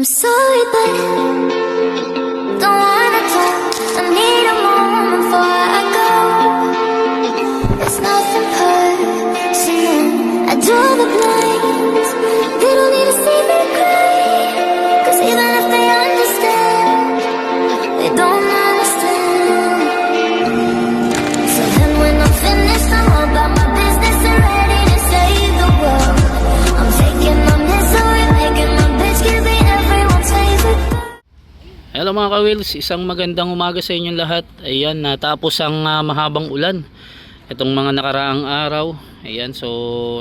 I'm sorry, but don't wanna talk. I need a moment before I go. There's nothing personal. I draw the blinds. Hello mga ka-wheels, isang magandang umaga sa inyong lahat. Ayan, natapos ang ah, mahabang ulan. Itong mga nakaraang araw. Ayan, so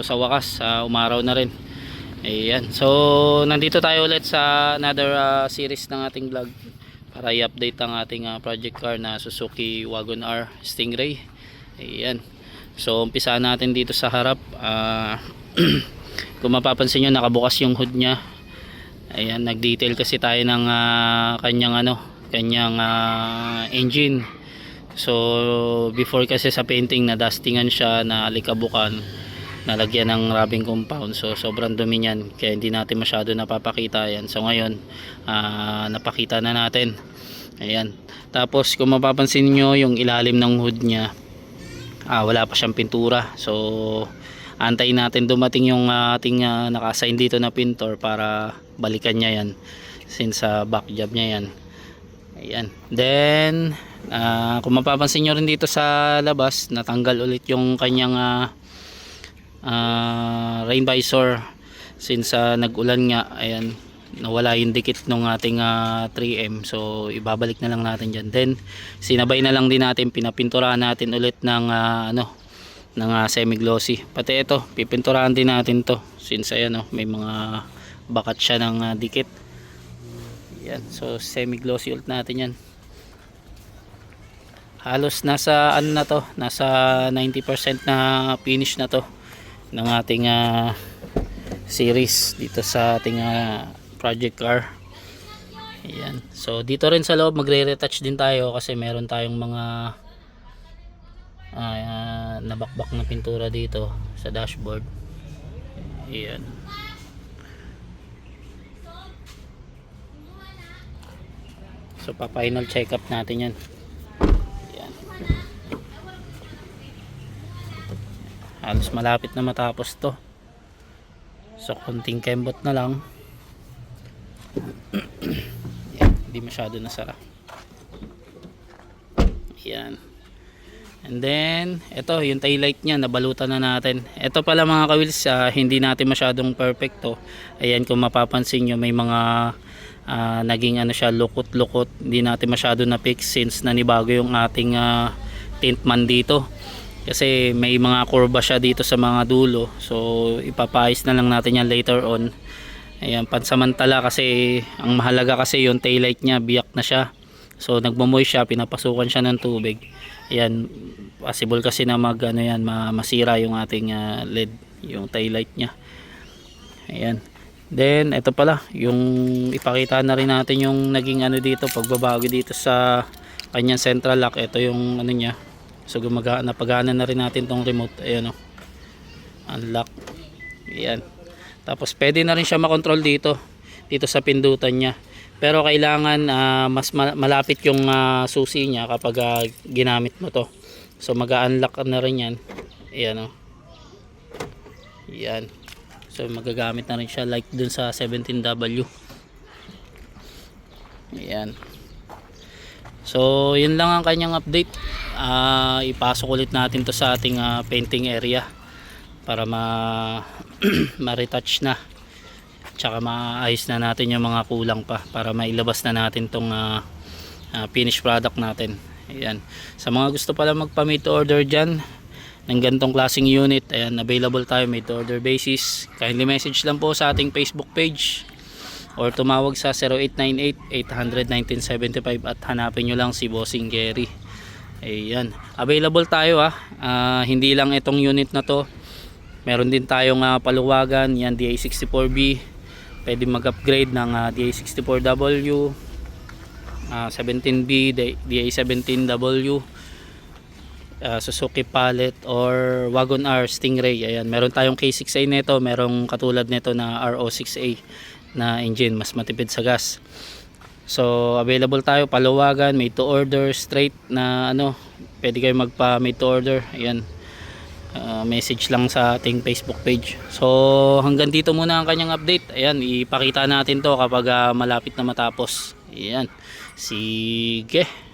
sa wakas, ah, umaraw na rin. Ayan, so nandito tayo ulit sa another ah, series ng ating vlog para i-update ang ating ah, project car na Suzuki Wagon R Stingray. Ayan. So umpisa natin dito sa harap. Ah, kung mapapansin nyo, nakabukas yung hood niya. Ayan, nag-detail kasi tayo ng ah, kanyang ano, kanyang ah, engine. So, before kasi sa painting na dustingan siya, na alikabukan, nalagyan ng rubbing compound. So, sobrang dumi niyan. Kaya hindi natin masyado napapakita yan. So, ngayon, ah, napakita na natin. Ayan. Tapos, kung mapapansin nyo, yung ilalim ng hood niya, ah, wala pa siyang pintura. So, antayin natin dumating yung ah, ating ah, nakasign dito na pintor para balikan niya yan. Since sa back job niya yan. Ayan. Then ah, kung mapapansin nyo rin dito sa labas natanggal ulit yung kanyang ah, ah, rain visor. Since ah, nag-ulan nga ayan nawala yung dikit ng ating ah, 3M so ibabalik na lang natin dyan. Then sinabay na lang din natin pinapinturahan natin ulit ng ah, ano ng ah, semi-glossy. Pati ito, pipinturahan din natin to since ayan oh, may mga bakat siya ng ah, dikit. Yan, so semi-glossy ulit natin yan. Halos nasa ano na to, nasa 90% na finish na to ng ating ah, series dito sa ating ah, project car. Ayan. So dito rin sa loob magre-retouch din tayo kasi meron tayong mga ah, nabakbak na pintura dito sa dashboard. Ayan. So pa final check up natin yan ayan. Halos malapit na matapos to. So konting kembot na lang. Ayan, hindi masyado nasara. Ayan And then, ito, yung taillight niya, nabalutan na natin. Ito pala mga kawils, ah, hindi natin masyadong perfecto. Ayan, kung mapapansin nyo, may mga ah, naging ano siya, lukot-lukot. Hindi natin masyado na fix since nanibago yung ating ah, tint man dito. Kasi may mga kurba siya dito sa mga dulo. So, ipapayos na lang natin yan later on. Ayan, pansamantala kasi, ang mahalaga kasi yung taillight niya, biyak na siya. So nagmamoy siya, pinapasukan siya ng tubig. Ayan, possible kasi na mag ano yan, ma- masira yung ating ah, LED, yung tail light niya. Ayan. Then ito pala, yung ipakita na rin natin yung naging ano dito, pagbabago dito sa kanyang central lock. Ito yung ano niya. So gumaga napagana na rin natin tong remote. Ayan oh. Unlock. Ayan. Tapos pwede na rin siya makontrol dito dito sa pindutan niya. Pero kailangan ah, mas ma- malapit yung ah, susi niya kapag ah, ginamit mo to. So mag-unlock na rin yan. Ayan o. Yan. So magagamit na rin siya like dun sa 17W. Ayan. So yun lang ang kanyang update. Ah, ipasok ulit natin to sa ating ah, painting area para ma ma-retouch na tsaka maayos na natin yung mga kulang pa para mailabas na natin tong ah, ah, finished product natin. Ayan. Sa mga gusto pala magpa made to order dyan ng gantong klaseng unit ayan available tayo made to order basis. Kindly message lang po sa ating facebook page or tumawag sa 0898-800-1975 at hanapin nyo lang si Bossing Gary ayan. Available tayo ah. Ah, hindi lang itong unit na to. Meron din tayong ah, paluwagan yan DA64B pwede mag-upgrade ng ah, DA64W ah, 17B D- DA17W ah, Suzuki Palette or Wagon R Stingray. Ayan meron tayong K6A nito merong katulad nito na RO6A na engine mas matipid sa gas. So available tayo paluwagan made to order straight na ano pwede kayo magpa made to order. Ayan Uh, message lang sa ating Facebook page. So hanggang dito muna ang kanyang update. Ayan, ipakita natin to kapag ah, malapit na matapos. Ayan. Sige.